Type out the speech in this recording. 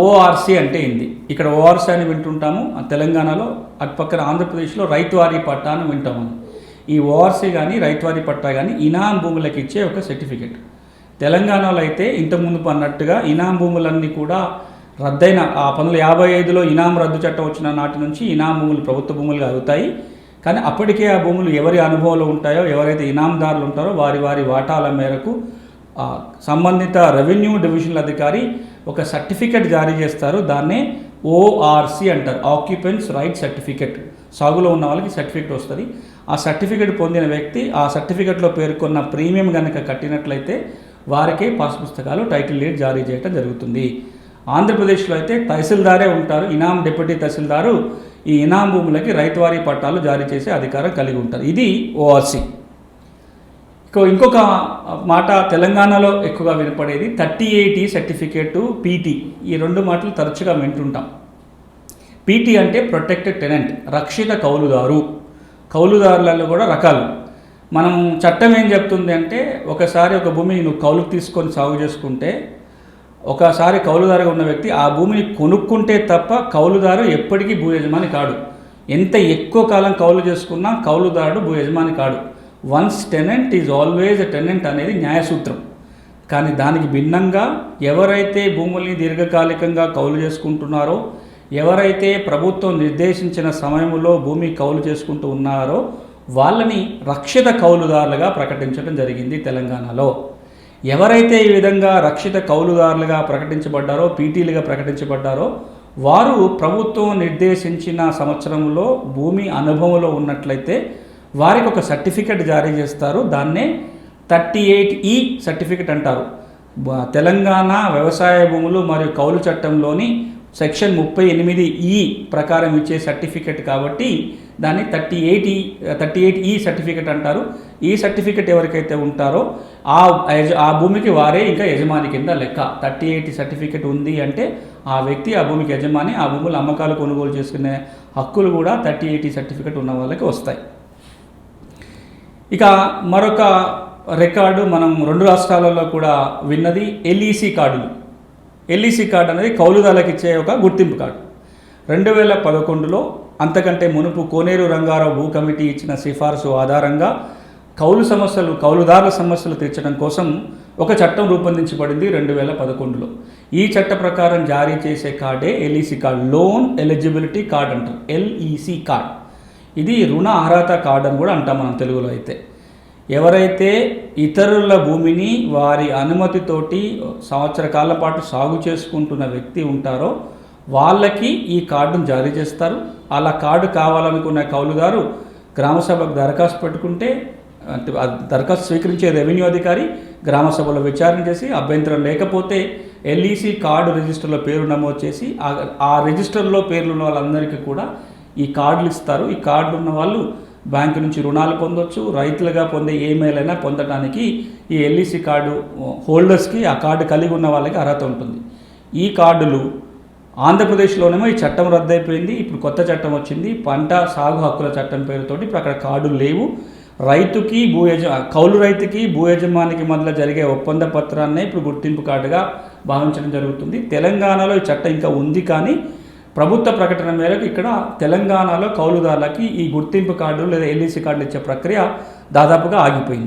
ORC అంటే ఏంది? ఇక్కడ ఓఆర్సీ అని వింటుంటాము తెలంగాణలో అటు పక్కన ఆంధ్రప్రదేశ్లో రైతువారీ పట్టా అని వింటాము. ఈ ఓఆర్సీ కానీ రైతువారీ పట్టా కానీ ఇనాం భూములకు ఇచ్చే ఒక సర్టిఫికెట్. తెలంగాణలో అయితే ఇంతకుముందు అన్నట్టుగా ఇనాం భూములన్నీ కూడా రద్దయిన ఆ పంతొమ్మిది యాభై ఐదులో ఇనాం రద్దు చట్టం వచ్చిన నాటి నుంచి ఇనాం భూములు ప్రభుత్వ భూములుగా అవుతాయి. కానీ అప్పటికే ఆ భూములు ఎవరి అనుభవంలో ఉంటాయో ఎవరైతే ఇనాందారులు ఉంటారో వారి వారి వాటాల మేరకు సంబంధిత రెవెన్యూ డివిజనల్ అధికారి ఒక సర్టిఫికెట్ జారీ చేస్తారు. దాన్నే ఓఆర్సి అంటారు. ఆక్యుపెన్స్ రైట్ సర్టిఫికెట్ సాగులో ఉన్న వాళ్ళకి సర్టిఫికెట్ వస్తుంది. ఆ సర్టిఫికెట్ పొందిన వ్యక్తి ఆ సర్టిఫికెట్లో పేర్కొన్న ప్రీమియం కనుక కట్టినట్లయితే వారికే పాస్ పుస్తకాలు టైటిల్ డీడ్ జారీ చేయడం జరుగుతుంది. ఆంధ్రప్రదేశ్లో అయితే తహసీల్దారే ఉంటారు. ఇనాం డిప్యూటీ తహసీల్దారు ఈ ఇనాం భూములకి రైతువారీ పట్టాలు జారీ చేసే అధికారం కలిగి ఉంటారు. ఇది ఓఆర్సీ ఇంకొక మాట తెలంగాణలో ఎక్కువగా వినపడేది థర్టీ ఎయిటీ సర్టిఫికేటు పీటీ. ఈ రెండు మాటలు తరచుగా వింటుంటాం. పీటీ అంటే ప్రొటెక్టెడ్ టెనెంట్ రక్షిత కౌలుదారు. కౌలుదారులలో కూడా రకాలు. మనం చట్టం ఏం చెప్తుంది అంటే ఒకసారి ఒక భూమిని నువ్వు కౌలుకు తీసుకొని సాగు చేసుకుంటే ఒకసారి కౌలుదారుగా ఉన్న వ్యక్తి ఆ భూమిని కొనుక్కుంటే తప్ప కౌలుదారు ఎప్పటికీ భూ యజమాని కాడు. ఎంత ఎక్కువ కాలం కౌలు చేసుకున్నా కౌలుదారుడు భూ యజమాని కాడు. Once tenant is always tenant అనేది న్యాయసూత్రం. కానీ దానికి భిన్నంగా ఎవరైతే భూముల్ని దీర్ఘకాలికంగా కౌలు చేసుకుంటున్నారో ఎవరైతే ప్రభుత్వం నిర్దేశించిన సమయంలో భూమి కౌలు చేసుకుంటూ ఉన్నారో వాళ్ళని రక్షిత కౌలుదారులుగా ప్రకటించడం జరిగింది తెలంగాణలో. ఎవరైతే ఈ విధంగా రక్షిత కౌలుదారులుగా ప్రకటించబడ్డారో పీటీలుగా ప్రకటించబడ్డారో వారు ప్రభుత్వం నిర్దేశించిన సంవత్సరంలో భూమి అనుభవంలో ఉన్నట్లయితే వారికి ఒక సర్టిఫికెట్ జారీ చేస్తారు. దాన్నే థర్టీ ఎయిట్ ఈ సర్టిఫికెట్ అంటారు. తెలంగాణ వ్యవసాయ భూములు మరియు కౌలు చట్టంలోని సెక్షన్ ముప్పై ఎనిమిది ఈ ప్రకారం ఇచ్చే సర్టిఫికెట్ కాబట్టి దాన్ని thirty eight E thirty eight E certificate అంటారు. ఈ సర్టిఫికెట్ ఎవరికైతే ఉంటారో ఆ యజ- ఆ భూమికి వారే ఇంకా యజమాని కింద లెక్క. థర్టీ ఎయిట్ సర్టిఫికెట్ ఉంది అంటే ఆ వ్యక్తి ఆ భూమికి యజమాని ఆ భూములు అమ్మకాలు కొనుగోలు చేసుకునే హక్కులు కూడా థర్టీ ఎయిటీ సర్టిఫికెట్ ఉన్న వాళ్ళకి వస్తాయి. ఇక మరొక రికార్డు మనం రెండు రాష్ట్రాలలో కూడా విన్నది ఎల్ఈసి కార్డులు. ఎల్ఈసి కార్డు అనేది కౌలుదారులకు ఇచ్చే ఒక గుర్తింపు కార్డు. రెండు వేల పదకొండులో అంతకంటే మునుపు కోనేరు రంగారావు భూ కమిటీ ఇచ్చిన సిఫార్సు ఆధారంగా కౌలు సమస్యలు కౌలుదారుల సమస్యలు తీర్చడం కోసం ఒక చట్టం రూపొందించబడింది రెండు వేల పదకొండులో. ఈ చట్ట ప్రకారం జారీ చేసే కార్డే LEC card. Loan eligibility card అంటారు. LEC card. ఇది రుణ అర్హత కార్డు అని కూడా అంటాం మనం తెలుగులో అయితే. ఎవరైతే ఇతరుల భూమిని వారి అనుమతితోటి సంవత్సర కాలం పాటు సాగు చేసుకుంటున్న వ్యక్తి ఉంటారో వాళ్ళకి ఈ కార్డును జారీ చేస్తారు. అలా కార్డు కావాలనుకున్న కౌలుదారు గ్రామసభకు దరఖాస్తు పెట్టుకుంటే అంటే దరఖాస్తు స్వీకరించే రెవెన్యూ అధికారి గ్రామసభలో విచారణ చేసి అభ్యంతరం లేకపోతే ఎల్ఈసి కార్డు రిజిస్టర్లో పేరు నమోదు చేసి ఆ- ఆ రిజిస్టర్లో పేర్లు ఉన్న వాళ్ళందరికీ కూడా ఈ కార్డులు ఇస్తారు. ఈ కార్డు ఉన్న వాళ్ళు బ్యాంకు నుంచి రుణాలు పొందొచ్చు. రైతులుగా పొందే ఏమైల్ అయినా పొందడానికి ఈ ఎల్ఈసి కార్డు హోల్డర్స్కి ఆ కార్డు కలిగి ఉన్న వాళ్ళకి అర్హత ఉంటుంది. ఈ కార్డులు ఆంధ్రప్రదేశ్లోనేమో ఈ చట్టం రద్దయిపోయింది. ఇప్పుడు కొత్త చట్టం వచ్చింది. పంట సాగు హక్కుల చట్టం పేరుతోటి ఇప్పుడు అక్కడ కార్డులు లేవు. రైతుకి భూ యజ కౌలు రైతుకి భూ యజమానికి మధ్య జరిగే ఒప్పంద పత్రాన్నే ఇప్పుడు గుర్తింపు కార్డుగా భావించడం జరుగుతుంది. తెలంగాణలో ఈ చట్టం ఇంకా ఉంది కానీ ప్రభుత్వ ప్రకటన మేరకు ఇక్కడ తెలంగాణలో కౌలుదారులకి ఈ గుర్తింపు కార్డు లేదా ఎల్ఈసి కార్డులు ఇచ్చే ప్రక్రియ దాదాపుగా ఆగిపోయింది.